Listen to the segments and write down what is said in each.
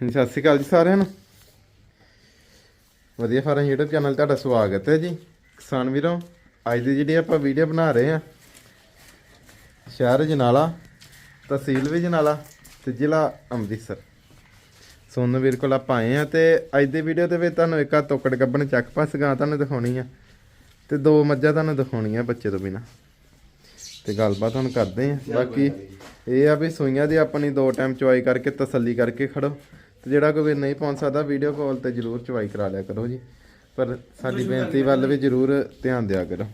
ਹਾਂਜੀ, ਸਤਿ ਸ਼੍ਰੀ ਅਕਾਲ ਜੀ ਸਾਰਿਆਂ ਨੂੰ। ਵਧੀਆ ਫਾਰਮ YouTube ਚੈਨਲ ਤੁਹਾਡਾ ਸਵਾਗਤ ਹੈ ਜੀ। ਕਿਸਾਨ ਵੀਰੋ, ਅੱਜ ਦੀ ਜਿਹੜੀ ਆਪਾਂ ਵੀਡੀਓ ਬਣਾ ਰਹੇ ਆ ਸ਼ਹਿਰ ਜਨਾਲਾ, ਤਹਿਸੀਲ ਵੀ ਜਨਾਲਾ ਤੇ ਜ਼ਿਲ੍ਹਾ ਅੰਮ੍ਰਿਤਸਰ। ਸੋਨੂੰ ਵੀਰ ਕੋਲ ਆਪਾਂ ਆਏ ਆ ਤੇ ਅੱਜ ਦੀ ਵੀਡੀਓ ਦੇ ਵਿੱਚ ਤੁਹਾਨੂੰ ਇੱਕ ਆ ਤੋਕੜ ਗੱਬਣ ਚੱਕ ਪਾਸ ਗਾਂ ਤੁਹਾਨੂੰ ਦਿਖਾਉਣੀ ਆ। ਤੇ ਦੋ ਮੱਝਾਂ ਤੁਹਾਨੂੰ ਦਿਖਾਉਣੀਆਂ ਬੱਚੇ ਤੋਂ ਬਿਨਾ। ਤੇ ਗੱਲਬਾਤ ਹੁਣ ਕਰਦੇ ਆ ਬਾਕੀ ਇਹ ਆ ਵੀ ਸੂਈਆਂ ਦੀ ਆਪਣੀ ਦੋ ਟਾਈਮ ਚੁਆਈ ਕਰਕੇ ਤਸੱਲੀ ਕਰਕੇ ਖੜੋ। ਤੇ ਜਿਹੜਾ ਕੋਈ ਨਹੀਂ ਪਹੁੰਚ ਸਕਦਾ ਵੀਡੀਓ ਕਾਲ ਤੇ ਜਰੂਰ ਚੁਆਈ ਕਰਾ ਲਿਆ ਕਰੋ ਜੀ। ਪਰ ਸਾਡੀ ਬੇਨਤੀ ਵੱਲ ਵੀ ਜਰੂਰ ਧਿਆਨ ਦਿਆ ਕਰੋ।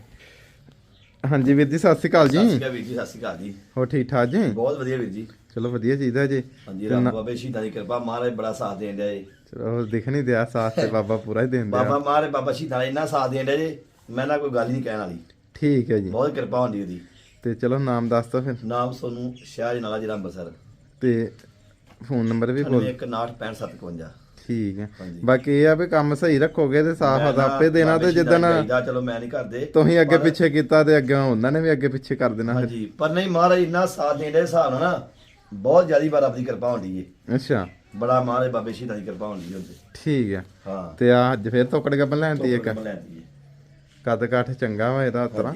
ਹਾਂਜੀ ਵੀਰ ਜੀ ਸਤਿ ਸ਼੍ਰੀ ਅਕਾਲ ਸਤਿ ਸ਼੍ਰੀ ਜੀ ਅਕਾਲ ਵੀਰ ਜੀ ਸਤਿ ਸ਼੍ਰੀ ਅਕਾਲ ਜੀ। ਹੋ ਠੀਕ ਠਾਕ ਜੀ? ਬਹੁਤ ਵਧੀਆ ਵੀਰ ਜੀ। ਚਲੋ ਵਧੀਆ ਚਾਹੀਦਾ ਜੀ। ਹਾਂਜੀ ਰੱਬ ਬਾਬੇ ਸ਼ਹੀਦਾਂ ਦੀ ਕਿਰਪਾ ਮਹਾਰਾਜ ਬੜਾ ਸਾਥ ਦੇਣ ਡਿਆ ਜੀ। ਚਲੋ ਦਿਖ ਨਹੀਂ ਦਿਆ ਸਾਥ ਤੇ ਬਾਬਾ ਪੂਰਾ ਹੀ ਦਿੰਦਾ ਬਾਬਾ ਮਹਾਰਾਜ ਬਾਬਾ ਸ਼ਹੀਦਾਂ ਦਾ ਇੰਨਾ ਸਾਥ ਦੇਣ ਡਿਆ ਜੀ ਮੈਂ ਨਾ ਕੋਈ ਗੱਲ ਹੀ ਨਹੀਂ ਕਹਿਣ ਵਾਲੀ। ਠੀਕ ਹੈ ਜੀ। ਬਹੁਤ ਕਿਰਪਾ ਹੁੰਦੀ ਉਹਦੀ। ਤੇ ਚਲੋ ਨਾਮ ਦੱਸ ਦੋ ਫਿਰ। ਨਾਮ ਸੋਨੂੰ ਸ਼ਾਹ ਜਨਾਲਾ ਜ਼ਿਲ੍ਹਾ ਅੰਮ੍ਰਿਤਸਰ। ਤੇ ਫੋਨ ਨੰਬਰ ਵੀ ਬੋਲ। 916557 ਠੀਕ ਹੈ। ਬਾਕੀ ਇਹ ਆ ਵੀ ਕੰਮ ਸਹੀ ਰੱਖੋਗੇ ਤੇ ਸਾਫ਼ ਆਪੇ ਦੇਣਾ ਤੇ ਜਿੱਦਣ ਚਲੋ ਮੈਂ ਨਹੀਂ ਕਰਦੇ ਤੁਸੀਂ ਅੱਗੇ ਪਿੱਛੇ ਕੀਤਾ ਤੇ ਅੱਗੇ ਉਹਨਾਂ ਨੇ ਵੀ ਅੱਗੇ ਪਿੱਛੇ ਕਰ ਦੇਣਾ ਹਾਂਜੀ ਪਰ ਨਹੀਂ ਮਹਾਰਾਜ ਇੰਨਾ ਸਾਥ ਦੇਣ ਡਿਆ ਹਿਸਾਬ ਨਾਲ ਨਾ ਬਹੁਤ ਜ਼ਿਆਦੀ ਵਾਰ ਆਪਣੀ ਕਿਰਪਾ ਹੁੰਦੀ ਏ। ਅੱਛਾ। ਬੜਾ ਮਹਾਰਾਜ ਬਾਬੇ ਸ਼ਹੀਦਾਂ ਦੀ ਕਿਰਪਾ ਹੁੰਦੀ ਉਹਦੇ। ਠੀਕ ਹੈ। ਹਾਂ। ਤੇ ਆ ਅੱਜ ਫਿਰ ਤੋਕੜ ਗੱਬਨ ਲੈਣ ਦੀ ਇੱਕ? ਕੱਦ ਕਾਠ ਚੰਗਾ ਵਾ ਇਹਦਾ ਉਤਰਾ।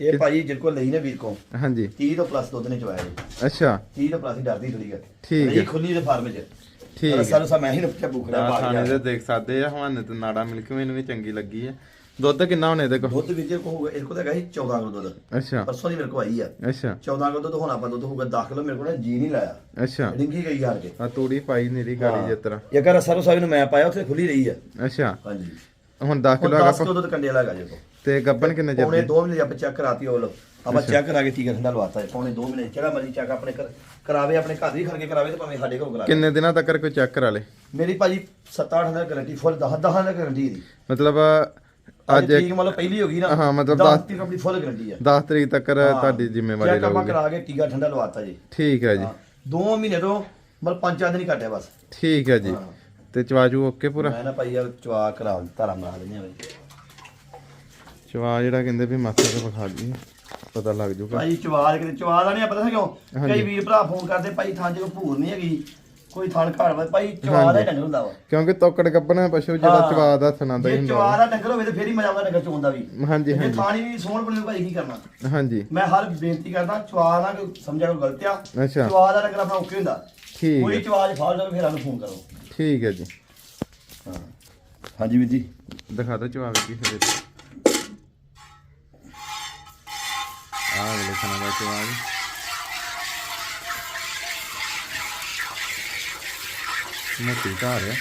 ਇਹ ਭਾਈ ਜਿਰ ਕੋ ਲਈ ਨੇ ਵੀਰ ਕੋ। ਹਾਂਜੀ। 30 ਤੋਂ ਪਲੱਸ ਦੁੱਧ ਨੇ ਚਵਾਇਆ ਜੀ। ਅੱਛਾ। 30 ਤੋਂ ਪਲੱਸ ਹੀ ਡਰਦੀ ਥੋੜੀ ਗੱਲ ਠੀਕ ਹੈ। ਰਹੀ ਖੁੱਲੀ ਦੇ ਫਾਰਮ 'ਚ। ਠੀਕ ਹੈ। ਸਾਨੂੰ ਸਾ ਮੈਂ ਹੀ ਨੁਕਚਾ ਆ ਪਾ ਥਾਣੇ ਗਿਆ ਦੇ ਦੇਖ ਸਕਦੇ ਆ ਹਵਾਨੇ ਤੇ ਨਾੜਾ ਮਿਲਕ ਮੈਨੂੰ ਵੀ ਚੰਗੀ ਲੱਗੀ ਹੈ। ਦੁੱਧ ਕਿੰਨਾ ਹੋਣੇ ਇਹਦੇ ਕੋਲ? ਦੁੱਧ ਵਿੱਚ ਕੋ ਹੋਊਗਾ ਇਹ ਕੋ ਤਾਂ ਹੈਗਾ ਸੀ 14 ਕਿਲੋ ਦੁੱਧ। ਅੱਛਾ। ਪਰਸੋਂ ਦੀ ਮੇਰੇ ਕੋ ਆਈ ਆ। ਅੱਛਾ। 14 ਕਿਲੋ ਦੁੱਧ ਹੁਣ ਆਪਾਂ ਦੁੱਧ ਹੋਊਗਾ 10 ਕਿਲੋ ਮੇਰੇ ਕੋਲ ਨਾ ਜੀ ਨਹੀਂ ਲਾਇਆ। ਅੱਛਾ। ਡਿੰਗੀ ਗਈ ਯਾਰ ਕੇ। ਆ ਤੂੜੀ ਪਾਈ ਨੀਰੀ ਗਾੜੀ ਜਿਸ ਤਰ੍ਹਾਂ। ਇਹ ਕਰ ਸਰੋ ਸਾਹਿਬ ਨੂੰ ਮੈਂ ਪਾਇਆ ਉੱਥੇ ਖੁੱਲੀ ਰਹੀ ਆ। ਅੱਛਾ। ਹਾਂਜੀ। ਹੁਣ 10 ਹੁਣ ਕਿਲੋ 10 ਕਿਲੋ ਦੁੱਧ ਕੰਡੇ ਵਾਲਾ ਹੈਗਾ ਜੇ ਤੇ ਗੱਬਨ ਕਿੰਨੇ ਚਿਰ ਪੌਣੇ ਦੀ? 2 ਮਹੀਨੇ ਆਪਾਂ ਚੈੱਕ ਕਰਾਤੀ ਉਹ ਲੋ ਆਪਾਂ ਚੈੱਕ ਕਰਾ ਕੇ ਟੀਕਾ ਠੰਡਾ ਲਵਾਤਾ ਹੈ ਪੌਣੇ 2 ਮਹੀਨੇ ਜਿਹੜਾ ਮਰਜ਼ੀ ਚੈੱਕ ਆਪਣੇ ਕਰਾਵੇ ਆਪਣੇ ਘਰ ਹੀ ਖੜ ਕੇ ਕਰਾਵੇ ਤੇ ਭਾਵੇਂ ਸਾਡੇ ਕੋਲ ਕਰਾਵੇ ਕਿੰਨੇ ਦਿਨਾਂ ਤੱਕ ਕੋਈ ਚੈੱਕ ਕਰਾ ਲੇ? ਮੇਰੀ ਭਾਜੀ 7-8 ਦਾ ਗਾਰੰਟੀ ਫੁੱਲ 10 10 ਦਾ ਗਾਰੰਟੀ ਦੀ। ਮਤਲਬ ਅੱਜ ਠੀਕ ਮਤਲਬ ਪਹਿਲੀ ਹੋ ਗਈ ਨਾ। ਹਾਂ, ਮਤਲਬ 10 ਦਸ- ਤੀਕ ਆਪਣੀ ਫੁੱਲ ਗਾਰੰਟੀ ਆ। 10 ਤਰੀਕ ਤੱਕ ਤੁਹਾਡੀ ਜ਼ਿੰਮੇਵਾਰੀ ਚੈੱਕ ਆਪਾਂ ਰਹੂਗੀ। ਕਰਾ ਕੇ ਟੀਕਾ ਠੰਡਾ ਲਵਾਤਾ ਜੀ। ਠੀਕ ਹੈ ਜੀ। ਹਾਂ, ਦੋ ਮਹੀਨੇ ਤੋਂ ਮਤਲਬ ਪੰਜ ਚਾਰ ਦਿਨ ਹੀ ਕੱਟਿਆ ਬਸ। ਠੀਕ ਹੈ ਜੀ। ਹਾਂ। ਤੇ ਚਵਾਜੂ ਓਕੇ ਪੂਰਾ? ਮੈਂ ਨਾ ਭਾਈ ਆ ਚਵਾ ਕਰਾ ਧਾਰਾ ਮਰਾ ਲੈਣੇ ਬਈ। ਚਵਾ ਜਿਹੜਾ ਕਹਿੰਦੇ ਵੀ ਮਾਸਾ ਤੇ ਵਿਖਾ ਲਈ ਪਤਾ ਲੱਗ ਜੂਗਾ। ਭਾਈ ਚਵਾ ਕਿਤੇ ਚਵਾ ਦਾ ਨਹੀਂ ਪਤਾ ਕਿਉਂ? ਹਾਂਜੀ। ਕਈ ਵੀਰ ਭਰਾ ਫੋਨ ਕਰਦੇ ਭਾਈ ਥਾਂ ਕੋਈ ਭੂਰ ਨਹੀਂ ਹੈਗੀ ਕੋਈ ਥਣ ਘਾੜ ਵਾ ਭਾਈ ਚਵਾ ਦਾ ਹੀ ਡੰਗਰ ਹੁੰਦਾ ਵਾ। ਕਿਉਂਕਿ ਤੋਕੜ ਗੱਬਣਾ ਪਸ਼ੂ ਜਿਹੜਾ ਹਾਂ। ਚਵਾ ਦਾ ਸੁਣਾਦਾ ਹੀ ਜੇ ਹੁੰਦਾ। ਚਵਾ ਦਾ ਡੰਗਰ ਹੋਵੇ ਤੇ ਫੇਰ ਹੀ ਮਜ਼ਾ ਆਉਂਦਾ ਡੰਗਰ ਚੋਣ ਦਾ ਵੀ। ਹਾਂਜੀ ਜੇ ਹਾਂਜੀ। ਥਾਣੀ ਵੀ ਸੋਹਣ ਬਣੇ ਭਾਈ ਕੀ ਕਰਨਾ? ਹਾਂਜੀ। ਮੈਂ ਹਰ ਬੇਨਤੀ ਕਰਦਾ ਚਵਾ ਨਾ ਕੋਈ ਸਮਝਿਆ ਕੋਈ ਗਲਤ ਆ? ਅੱਛਾ। ਚਵਾ ਦਾ ਡੰਗਰ ਆਪਣਾ ਓਕੇ ਹੁੰਦਾ। ਠੀਕ ਕੋਈ ਚਵਾਜ ਫਾੜ ਜਾਵੇ ਫਿਰ ਸਾਨੂੰ ਫੋਨ ਕਰੋ। ਠੀਕ ਹੈ ਜੀ। ਹਾਂ। ਹਾਂਜੀ ਵੀਰ ਜੀ। ਦਿਖਾ ਦੋ ਚਵਾ ਵੀ ਫਿਰ। ਆਹ ਵੇਲੇ ਖਾਣਾ ਦਾ ਚਵਾ ਜੀ ਮੋਟੀ ਘਰ ਹੈ।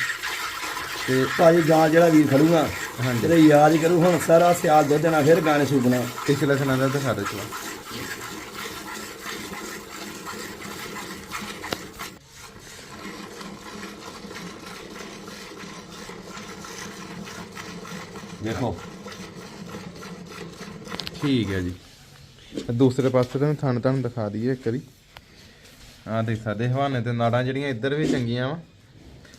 ਤੇ ਭਾਜੀ ਗਾਂ ਜਿਹੜਾ ਵੀਰ ਖੜੂਗਾ ਹਾਂਜੀ। ਤੇਰੇ ਯਾਦ ਹੀ ਕਰੂ ਹੁਣ ਸਾਰਾ ਸਿਆਲ ਦੁੱਧ ਦੇਣਾ ਫਿਰ ਗਾਣੇ ਸੁਪਨਾ ਪਿਛਲੇ ਸਨਾਂ ਦਾ ਦਿਖਾ ਦੋ ਚਵਾ ਦੇਖੋ। ਠੀਕ ਹੈ ਜੀ। ਦੂਸਰੇ ਪਾਸੇ ਤੋਂ ਥਣ ਤੁਹਾਨੂੰ ਦਿਖਾ ਦਈਏ ਇੱਕ ਵਾਰੀ। ਆਹ ਦੇਖ ਸਕਦੇ ਹਵਾਨੇ ਤੇ ਨਾੜਾਂ ਜਿਹੜੀਆਂ ਇੱਧਰ ਵੀ ਚੰਗੀਆਂ ਵਾ।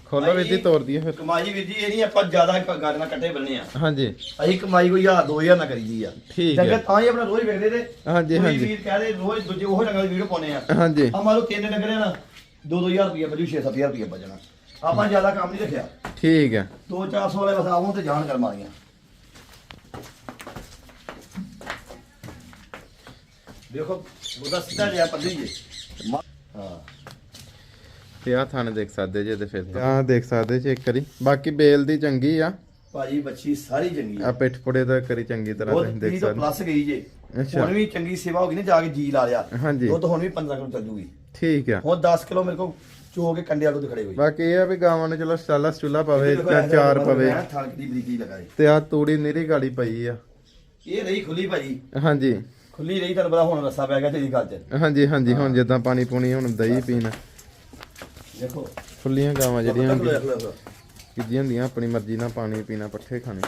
ਖੋਲੋ ਵੀ ਦੀ ਤੋੜ ਦਈਏ ਫਿਰ। ਕਮਾਈ ਵੀਰ ਜੀ ਇਹ ਨਹੀਂ ਆਪਾਂ ਜ਼ਿਆਦਾ ਗੱਲ ਨਾਲ ਕੱਟੇ ਬੰਨੇ ਆ। ਹਾਂਜੀ। ਅਸੀਂ ਕਮਾਈ ਕੋਈ 1000 2000 ਨਾ ਕਰੀਦੀ ਆ। ਠੀਕ ਹੈ। ਡੰਗਰ ਤਾਂ ਹੀ ਆਪਣਾ ਰੋਜ਼ ਵੇਖਦੇ ਤੇ। ਹਾਂਜੀ, ਹਾਂਜੀ। ਵੀਰ ਕਹਦੇ ਰੋਜ਼ ਦੂਜੇ ਉਹ ਡੰਗਰ ਦੀ ਵੀਡੀਓ ਪਾਉਨੇ ਆ। ਹਾਂਜੀ। ਆ ਲਓ ਤਿੰਨ ਡੰਗਰ ਆ ਨਾ 2-2000 ਰੁਪਏ ਬਜੂ 6-7000 ਰੁਪਏ ਬਚਣਾ ਆਪਾਂ ਜ਼ਿਆਦਾ ਕੰਮ ਨਹੀਂ ਰੱਖਿਆ। ਠੀਕ ਹੈ। 2-400 ਵਾਲੇ ਬਸ ਤੇ ਜਾਣ ਕਰ ਮਾਰੀਆਂ ਦੇਖੋ ਉਹਦਾ ਸਿੱਧਾ ਜਿਹਾ ਪੱਧਰੀ ਜੇ। ਮਾ- ਹਾਂ ਤੇ ਆਹ ਥਣ ਦੇਖ ਸਕਦੇ ਜੇ ਤੇ ਫਿਰ ਆਹ ਦੇਖ ਸਕਦੇ ਜੇ ਇੱਕ ਵਾਰੀ। ਬਾਕੀ ਬੇਲ ਦੀ ਚੰਗੀ ਆ। ਭਾਜੀ ਬੱਚੀ ਸਾਰੀ ਚੰਗੀ ਆ। ਆ ਪਿੱਠ ਪੁੜੇ ਦਾ ਕਰੀ ਚੰਗੀ ਤਰ੍ਹਾਂ ਉਹ ਤੁਸੀਂ 30 ਦੇਖ ਤੋਂ ਸਕਦੇ। ਪਲੱਸ ਗਈ ਜੇ। ਅੱਛਾ। ਹੁਣ ਵੀ ਚੰਗੀ ਸੇਵਾ ਹੋ ਗਈ ਨਾ ਜਾ ਕੇ ਜੀ ਲਾ ਲਿਆ। ਹਾਂਜੀ। ਦੁੱਧ ਹੁਣ ਵੀ 15 ਕਿਲੋ ਚੱਲ ਜੂਗੀ। ਠੀਕ ਆ। ਹੁਣ 10 ਕਿਲੋ ਮੇਰੇ ਕੋਲ ਚੋ ਕੇ ਕੰਡੇ ਵਾਲੂ ਖੜੇ ਹੋਈ ਬਾਕੀ ਇਹ ਆ ਵੀ ਗਾਵਾਂ ਨੂੰ ਚਲੋ ਸਟਾਲਾ ਸਟੂਲਾ ਪਵੇ ਜਾਂ ਚਾਰ ਪਵੇ। ਥਾਂ ਦੀ ਬਰੀਕੀ ਲਗਾਏ ਤੇ ਆ ਤੂੜੀ ਨੀਰੀ ਗਾੜੀ ਪਈ ਆ। ਇਹ ਰਹੀ ਖੁੱਲੀ ਭਾਜੀ। ਹਾਂਜੀ। ਖੁੱਲੀ ਰਹੀ ਤੁਹਾਨੂੰ ਪਤਾ ਹੁਣ ਰੱਸਾ ਪੈ ਗਿਆ ਤੇਰੀ ਗੱਲ 'ਚ। ਹਾਂਜੀ ਹਾਂਜੀ ਹੁਣ ਜਿੱਦਾਂ ਪਾਣੀ ਪੂਣੀ ਹੁਣ ਦਹੀਂ ਪੀਣ। ਦੇਖੋ। ਖੁੱਲੀਆਂ ਗਾਵਾਂ ਜਿਹੜੀਆਂ ਖੁੱਲ੍ਹਾ। ਕਿੱਦੀਆਂ ਹੁੰਦੀਆਂ ਆਪਣੀ ਮਰਜ਼ੀ ਨਾਲ ਪਾਣੀ ਪੀਣਾ ਪੱਠੇ ਖਾਣੇ।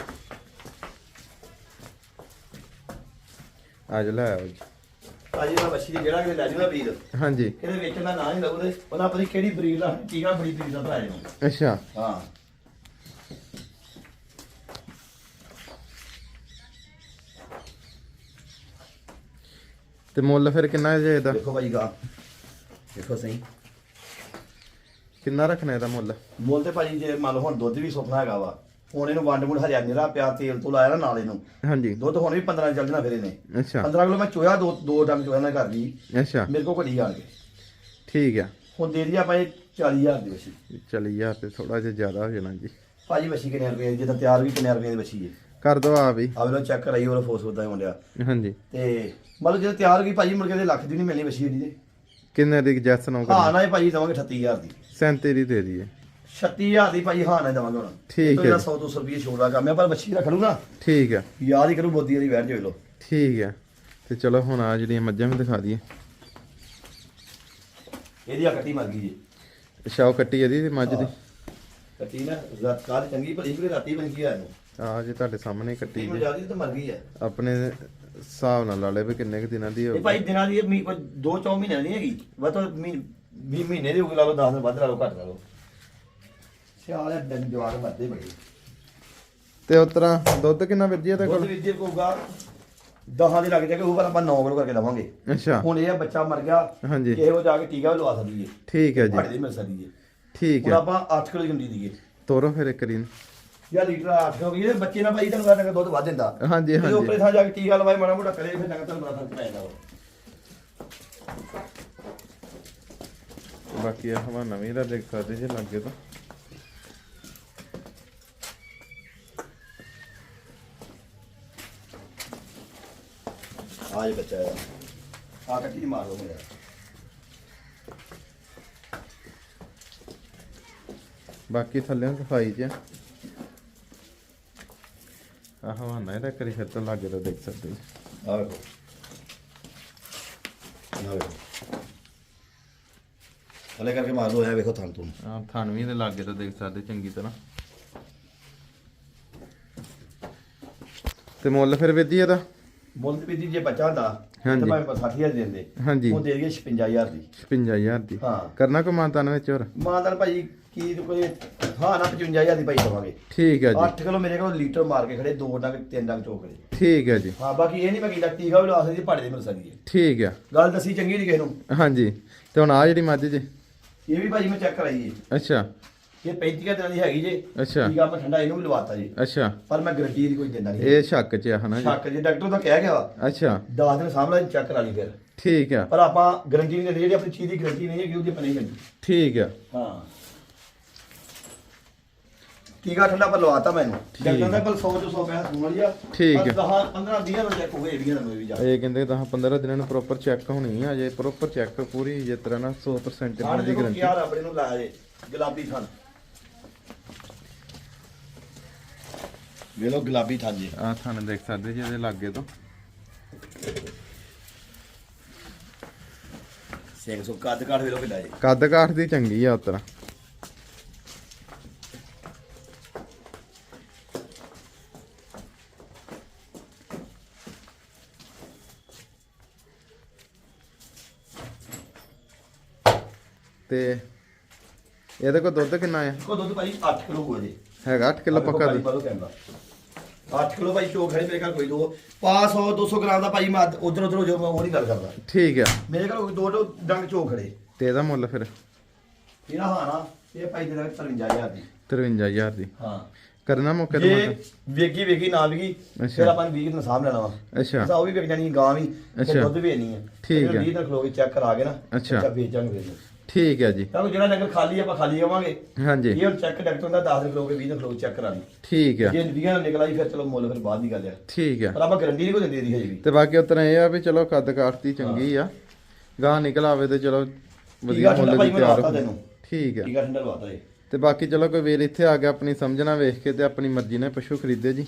ਅੱਜ ਲੈ ਆਓ ਜੀ। ਭਾਜੀ ਦਾ ਬੱਚੀ ਜਿਹੜਾ ਕਿ ਲੈ ਜੂਗਾ ਵੀਰ ਹਾਂਜੀ। ਇਹਦੇ ਵੇਚਣ ਦਾ ਨਾਂ ਨਹੀਂ ਲੱਗੂਦੇ ਉਹਨਾਂ ਪਤਾ ਨੀ ਕਿਹੜੀ ਬਰੀਡ ਦਾ ਟੀਕਾ ਬੜੀ ਬਰੀਡ ਦਾ ਭਰਾ ਇਹਨੂੰ ਅੱਛਾ। ਹਾਂ। ਤੇ ਮੁੱਲ ਫਿਰ ਕਿੰਨਾ ਜੇ ਇਹਦਾ? ਦੇਖੋ ਭਾਈ ਗਾ। ਦੇਖੋ ਸਹੀ। ਕਿੰਨਾ ਰੱਖਣਾ ਇਹਦਾ ਮੁੱਲ? ਮੁੱਲ ਤੇ ਭਾਜੀ ਜੇ ਮੰਨ ਲਓ ਹੁਣ ਦੁੱਧ ਵੀ ਸੁੱਕਣਾ ਹੈਗਾ ਵਾ ਹੁਣ ਇਹਨੂੰ ਵੰਡ ਮੁੰਡ ਹਰਿਆ ਨਿਰਾ ਪਿਆ ਤੇਲ ਤੋਂ ਲਾਇਆ ਨਾ ਨਾਲ ਇਹਨੂੰ। ਹਾਂਜੀ। ਦੁੱਧ ਹੁਣ ਵੀ 15 ਚੱਲ ਜਾਣਾ ਫਿਰ ਇਹਨੇ। ਅੱਛਾ। 15 ਕਿਲੋ ਮੈਂ ਚੋਇਆ ਦੋ ਦੋ ਡੰਗ ਚੋਇਆ ਨਾ ਕਰ ਲਈ ਅੱਛਾ। ਮੇਰੇ ਕੋਲ ਘੜੀ ਆਣ ਕੇ। ਠੀਕ ਆ। ਹੁਣ ਦੇ ਆਪਾਂ ਇਹ 40000 ਦੀ ਵਸੀ ਚਲੀ ਯਾਰ ਤੇ ਥੋੜਾ ਜਿਹਾ ਜ਼ਿਆਦਾ ਹੋ ਜਾਣਾ ਜੀ। ਭਾਜੀ ਵਸੀ ਕਿੰਨੇ ਰੁਪਏ ਦੀ? ਜਿੱਦਾਂ ਤਿਆਰ ਵੀ ਕਿੰਨੇ ਰੁਪਏ ਦੀ ਵਸੀ ਹੈ। ਕਰ ਦੋ ਆ ਵੀ ਆ ਵੇਲੋ ਚੈੱਕ ਕਰਾਈ ਉਹ ਫੋਸ ਹੁੰਦਾ ਹੁੰਦਿਆ ਹਾਂਜੀ। ਤੇ ਮੰਨ ਲਓ ਜਦੋਂ ਤਿਆਰ ਗਈ ਭਾਜੀ ਮੁੜ ਕੇ ਤੇ ਲੱਖ ਦੀ ਨਹੀਂ ਮਿਲਣੀ ਇਹਦੀ ਤੇ। ਕਿੰਨੇ ਦੀ ਜੈਸ ਨੂੰ ਹਾਂ ਨਾ ਇਹ ਭਾਜੀ ਦਵਾਂਗੇ 38000 ਦੀ। 37 ਦੀ ਦੇ ਦਈਏ। 36000 ਦੀ ਭਾਜੀ ਹਾਂ ਨਾ ਦਵਾਂਗੇ ਹੁਣ। ਠੀਕ ਹੈ। 100 200 ਰੁਪਏ ਛੋੜ ਦਾ ਕੰਮ ਹੈ ਪਰ ਵਸੀ ਰੱਖ ਲੂਗਾ ਠੀਕ ਆ ਯਾਦ ਹੀ ਕਰੂ ਬੋਦੀ ਵਾਲੀ ਬੈਠ ਜਾਓ ਲੋ ਠੀਕ ਆ ਤੇ ਚਲੋ ਹੁਣ ਆ ਜਿਹੜੀਆਂ ਮੱਝਾਂ ਵੀ ਦਿਖਾ ਦਈਏ। ਇਹਦੀ ਆ ਕੱਟੀ ਮਰ ਗਈ ਜੀ। ਸ਼ਾਓ ਕੱਟੀ ਇਹਦੀ ਤੇ ਮੱਝ ਦੀ। ਕੱਟੀ ਨਾ ਰਾਤ ਕਾਲ ਚੰਗੀ ਭਲੀ ਵੀ ਰਾਤੀ ਬਣ ਗਈ ਆ ਇਹਨੂੰ। ਆ ਜੇ ਤੁਹਾਡੇ ਸਾਹਮਣੇ ਕੱਟੀ ਜੀ। ਜਿਆਦੀ ਤਾਂ ਮਰ ਗਈ ਆ। ਆਪਣੇ ਹਿਸਾਬ ਨਾਲ ਲਾ ਲੈ ਵੀ ਕਿੰਨੇ ਕੁ ਦਿਨਾਂ ਦੀ ਇਹ ਭਾਈ ਦਿਨਾਂ ਦੀ ਇਹ ਮੀ- ਕੋਈ ਦੋ ਚੌ ਮਹੀਨਿਆਂ ਦੀ ਨਹੀਂ ਹੈਗੀ। ਵਾ ਤਾਂ ਮੀ 20 ਮਹੀਨੇ ਦੀ ਹੋਊਗੀ ਲਾ ਲਓ 10 ਦਿਨ ਵੱਧ ਲਾ ਲਓ ਘੱਟ ਲਾ ਲਓ। ਸਿਆਲ ਹੈ ਦਿਨ ਜਵਾਨ ਮਰਦੇ ਬੜੇ। ਤੇ ਉਸ ਤਰ੍ਹਾਂ ਦੁੱਧ ਕਿੰਨਾ ਵੀਰ ਜੀ ਇਹਦੇ ਦੁੱਧ ਕੋਲ? ਵੀ ਜੇ ਕੋਊਗਾ ਦਹਾਂ ਦੀ ਲੱਗ ਜਾਏਗਾ ਉਹ ਪਰ ਆਪਾਂ 9 ਕਿਲੋ ਕਰਕੇ ਦਵਾਂਗੇ। ਅੱਛਾ। ਹੁਣ ਇਹ ਆ ਬੱਚਾ ਮਰ ਗਿਆ ਹਾਂਜੀ। ਕਿਸੇ ਕੋ ਜਾ ਕੇ ਟੀਕਾ ਵੀ ਲਵਾ ਸਕਦੀ ਠੀਕ ਹੈ ਜੀ। ਭਾੜੇ ਦੀ ਮਿਲ ਸਕਦੀ ਠੀਕ ਹੁਣ ਹੈ। ਆਪਾਂ 8 ਕਿਲੋ ਦੀ ਗੰਡੀ ਦੀਏ। ਤੋਰੋ ਫਿਰ ਇੱਕ ਰੀਨ ਯਾ ਲੀਟਰ 8 ਕਿਲੋ ਇਹ ਬੱਚੇ ਨਾਲ ਭਾਈ ਤੁਹਾਨੂੰ ਨੰਗਾ ਦੁੱਧ ਵੱਧ ਦਿੰਦਾ। ਹਾਂਜੀ ਉੱਪਰੇ ਹਾਂਜੀ। ਥਾਂ ਜਾ ਕੇ ਟੀਕਾ ਲਵਾਏ ਮਾੜਾ ਮੋਟਾ ਕਰੇ ਫਿਰ ਤੁਹਾਨੂੰ ਬੜਾ ਫ਼ਰਕ ਪੈ ਜਾਂਦਾ ਵਾ। ਬਾਕੀ ਇਹ ਹਵਾ ਨਵੀਂ ਦਾ ਦੇਖ ਸਕਦੇ ਜੇ ਲੱਗੇ ਤਾਂ। ਆ ਜੇ ਬੱਚਾ ਆ ਕੱਟੀ ਮਾਰ ਲਓ ਮੇਰਾ। ਬਾਕੀ ਥੱਲੇ ਸਫ਼ਾਈ ਚ ਆ ਹਵਾ ਨਾ ਇਹਦਾ ਕਰੀ ਫਿਰ ਤਾਂ ਲੱਗੇ ਤਾਂ ਦੇਖ ਸਕਦੇ ਆ ਵੇਖੋ ਆ ਵੇਖੋ ਹਲੇ ਕਰਕੇ ਮਾਰ ਲਓ ਆ ਵੇਖੋ ਥਣ ਤੋਂ ਆ ਥਣ ਵੀ ਦੇ ਲੱਗੇ ਤਾਂ ਦੇਖ ਸਕਦੇ ਚੰਗੀ ਤਰ੍ਹਾਂ। ਤੇ ਮੁੱਲ ਫਿਰ ਜੀ ਇਹਦਾ? ਮੁੱਲ ਵੀ ਦੀ ਜੇ ਬੱਚਾ ਹੁੰਦਾ ਹਾਂਜੀ। ਤਾਂ ਭਾਵੇਂ ਆਪਾਂ 60000 ਦੇ ਦਿੰਦੇ ਹਾਂਜੀ। ਉਹ ਦੇ ਦਈਏ 56000 ਦੀ। 55000 ਦੀ। ਹਾਂ। ਕਰਨਾ ਕੋ ਮਾਨਤਾਨ ਵਿੱਚ ਹੋਰ? ਮਾਨਦਾਰ ਭਾਈ ਕੀ ਕੋਈ ਹਾਂ ਨਾ 55000 ਦੀ ਭਾਈ ਦਵਾਂਗੇ। ਠੀਕ ਹੈ ਜੀ। 8 ਕਿਲੋ ਮੇਰੇ ਕੋਲ ਲੀਟਰ ਮਾਰ ਕੇ ਖੜੇ ਦੋ ਡੰਗ ਤਿੰਨ ਡੰਗ ਚੋਕ ਖੜੇ ਠੀਕ ਹੈ ਜੀ। ਹਾਂ ਬਾਕੀ ਇਹ ਨਹੀਂ ਮੈਂ ਕਹਿੰਦਾ ਟੀਕਾ ਵੀ ਲਾ ਸਕਦੀ ਭਾੜੇ ਦੇ ਮਿਲ ਸਕਦੀ ਹੈ। ਠੀਕ ਹੈ। ਗੱਲ ਦੱਸੀ ਚੰਗੀ ਨਹੀਂ ਕਿਸੇ ਨੂੰ। ਹਾਂਜੀ। ਤੇ ਹੁਣ ਆ ਜਿਹੜੀ ਮੱਝ ਜੀ। ਇਹ ਵੀ ਭਾਜੀ ਮੈਂ ਚੈੱਕ ਕਰਾਈ ਜੀ ਅੱਛਾ। ਇਹ 35 ਦਿਨਾਂ ਦੀ ਹੈਗੀ ਜੇ। ਅੱਛਾ। ਟੀਕਾ ਮੈਂ ਠੰਡਾ ਇਹਨੂੰ ਵੀ ਲਵਾਤਾ ਜੀ। ਅੱਛਾ। ਪਰ ਮੈਂ ਗਰੰਟੀ ਦੀ ਕੋਈ ਦਿੰਦਾ ਨਹੀਂ ਇਹ ਸ਼ੱਕ ਚ ਆ ਹਨਾ ਜੀ। ਸ਼ੱਕ ਜੇ ਡਾਕਟਰ ਤਾਂ ਕਹਿ ਗਿਆ ਵਾ। ਅੱਛਾ। 10 ਦਿਨ ਸਾਹਮਣੇ ਚੈੱਕ ਕਰਾ ਲਈ ਫਿਰ। ਠੀਕ ਆ। ਪਰ ਆਪਾਂ ਗਰੰਟੀ ਨਹੀਂ ਦਿੰਦੇ ਜਿਹੜੀ ਆਪਣੀ ਚੀਜ਼ ਦੀ ਗਰੰਟੀ ਨਹੀਂ ਹੈਗੀ ਉਹਦੀ ਆਪਾਂ ਨਹੀਂ ਦਿੰਦੇ। ਠੀਕ ਆ। ਹਾਂ। ਟੀਕਾ ਠੰਡਾ ਪਰ ਲਵਾਤਾ ਮੈਨੂੰ? ਡਾਕਟਰ ਨੇ ਪਰ 100 ਤੋਂ 100 ਪੈਸਾ ਸੁਣ ਲਿਆ ਠੀਕ ਹੈ। 10 15 20 ਨੂੰ ਚੈੱਕ ਹੋਏ ਜਿਹੜੀਆਂ ਨੂੰ ਵੀ ਜਾ। ਇਹ ਕਹਿੰਦੇ 10 15 ਦਿਨਾਂ ਨੂੰ ਪ੍ਰੋਪਰ ਚੈੱਕ ਹੋਣੀ ਆ। ਜੇ ਪ੍ਰੋਪਰ ਚੈੱਕ ਪੂਰੀ ਜਿਸ ਤਰ੍ਹਾਂ ਨਾ 100% ਆਹ ਇਹਨਾਂ ਦੀ ਦੇਖੋ ਗਾਰੰਟੀ ਯਾਰ ਆਪਣੇ ਨੂੰ ਲਾਇਆ ਜੇ ਗੁਲਾਬੀ ਥਣ। ਵੇਲੋ ਗੁਲਾਬੀ ਥਣ ਜੀ। ਆ ਥਾਣੇ ਦੇਖ ਸਕਦੇ ਜੀ ਇਹਦੇ ਲਾਗੇ ਤੋਂ। ਸਿੰਘ ਸੋ ਕੱਦ ਕਾਠ ਵੇਲੋ ਕਿੱਡਾ ਜੀ। ਕੱਦ ਕਾਠ ਦੀ ਚੰਗੀ ਆ ਉਤਰਾ ਤੇ ਇਹਦੇ ਕੋਲ ਦੁੱਧ ਕਿੰਨਾ ਆ? ਕੋ ਦੁੱਧ ਭਾਈ 8 ਕਿਲੋ ਹੋ ਜੇ। ਹੈਗਾ 8 ਕਿਲੋ ਪੱਕਾ ਦੁੱਧ। 8 ਕਿਲੋ ਭਾਈ ਚੋਕ ਹੈ ਮੇਰੇ ਘਰ ਕੋਈ ਦੋ। ਪਾ 100 200 ਗ੍ਰਾਮ ਦਾ ਭਾਈ ਮੈਂ ਉਧਰ ਉਧਰ ਜੋ ਮੈਂ ਉਹ ਨਹੀਂ ਗੱਲ ਕਰਦਾ। ਠੀਕ ਆ। ਮੇਰੇ ਘਰ ਕੋਈ ਦੋ ਦੋ ਡੰਗ ਚੋਕ ਖੜੇ ਤੇ ਇਹਦਾ ਮੁੱਲ ਫਿਰ? ਇਹਦਾ ਹਾਂ ਨਾ ਇਹ ਭਾਈ ਦੇ 53000 ਦੀ। 53000 ਦੀ। ਹਾਂ। ਕਰਨਾ ਮੌਕੇ ਤੇ ਮੌਕੇ ਵੇਗੀ ਵੇਗੀ ਨਾ ਵੇਗੀ। ਫਿਰ ਆਪਾਂ ਨੂੰ 20 ਦਿਨ ਸਾਹਮ ਲੈਣਾ ਵਾ। ਅੱਛਾ। ਉਹ ਵੀ ਵਿਕ ਜਾਣੀ ਗਾਂ ਵੀ ਤੇ। ਦੁੱਧ ਵੀ ਨਹੀਂ ਹੈ ਠੀਕ ਹੈ। 20 ਦਿਨ ਖਲੋ ਕੇ ਚੈੱਕ ਕਰਾ ਕੇ ਨਾ ਅੱਛਾ। ਵੇਚਾਂਗੇ ਫਿਰ ਠੀਕ ਹੈ ਜੀ। ਤਾਂ ਜਿਹੜਾ ਡੰਗਰ ਖਾਲੀ ਆਪਾਂ ਖਾਲੀ ਆਵਾਂਗੇ। ਹਾਂਜੀ। ਇਹ ਹੁਣ ਚੈੱਕ ਡਾਕਟਰ ਦਾ 10 ਦਿਨ ਖਲੋ ਕੇ 20 ਦਿਨ ਖਲੋ ਕੇ ਚੈੱਕ ਕਰਾ ਲਈ। ਠੀਕ ਆ। ਜੇ 20 ਦਿਨ ਨਿਕਲ ਆਈ ਫਿਰ ਚਲੋ ਮੁੱਲ ਫਿਰ ਬਾਅਦ ਦੀ ਗੱਲ ਆ। ਠੀਕ ਆ। ਪਰ ਆਪਾਂ ਗਰੰਟੀ ਨਹੀਂ ਕੋਈ ਦਿੰਦੇ ਦੀ ਹਜੇ ਵੀ। ਤੇ ਬਾਕੀ ਉਤਰਾ ਇਹ ਆ ਵੀ ਚਲੋ ਕੱਦ ਕਾਠ ਦੀ ਚੰਗੀ ਆ। ਗਾਂ ਨਿਕਲ ਆਵੇ ਤੇ ਚਲੋ ਵਧੀਆ ਮੁੱਲ ਦੀ ਤਿਆਰ ਹੋ ਠੀਕ ਆ। ਟੀਕਾ ਠੰਡਾ ਲਵਾਤਾ ਇਹ। ਤੇ ਬਾਕੀ ਚਲੋ ਕੋਈ ਵੀਰ ਇੱਥੇ ਆ ਗਿਆ ਆਪਣੀ ਸਮਝਣਾ ਵੇਖ ਕੇ ਤੇ ਆਪਣੀ ਮਰਜ਼ੀ ਨਾਲ ਪਸ਼ੂ ਖਰੀਦੇ ਜੀ।